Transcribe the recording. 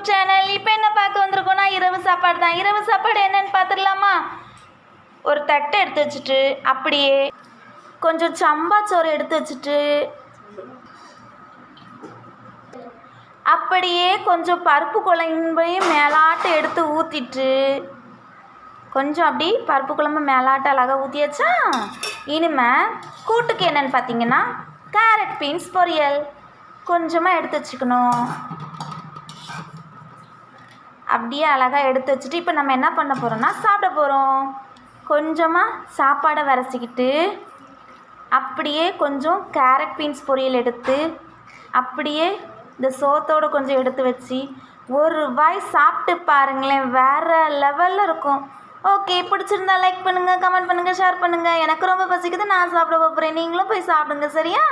YouTube channel இப்போ என்ன பார்க்க வந்திருக்கோம்னா இரவு சாப்பாடு தான் இரவு சாப்பாடு என்னன்னு பார்த்துடலாமா? ஒரு தட்டை எடுத்து வச்சுட்டு அப்படியே கொஞ்சம் சம்பா சோறு எடுத்து வச்சுட்டு அப்படியே கொஞ்சம் பருப்பு குழம்பையும் மேலாட்ட எடுத்து ஊற்றிட்டு கொஞ்சம் அப்படி பருப்பு குழம்பு மேலாட்ட அழகாக ஊற்றியாச்சா இனிமே கூட்டுக்கு என்னன்னு பார்த்தீங்கன்னா கேரட் பீன்ஸ் பொரியல் கொஞ்சமாக எடுத்து வச்சுக்கணும். அப்படியே அழகாக எடுத்து வச்சுட்டு இப்போ நம்ம என்ன பண்ண போகிறோம்னா சாப்பிட போகிறோம் கொஞ்சமாக சாப்பாடை வரைச்சிக்கிட்டு அப்படியே கொஞ்சம் கேரட் பீன்ஸ் பொரியல் எடுத்து அப்படியே இந்த சோத்தோடு கொஞ்சம் எடுத்து வச்சு ஒரு வாய் சாப்பிட்டு பாருங்களேன் வேறு லெவலில் இருக்கும். ஓகே பிடிச்சிருந்தா லைக் பண்ணுங்கள் கமெண்ட் பண்ணுங்கள் ஷேர் பண்ணுங்கள் எனக்கு ரொம்ப பசிக்குது நான் சாப்பிட போகிறேன் நீங்களும் போய் சாப்பிடுங்க சரியா?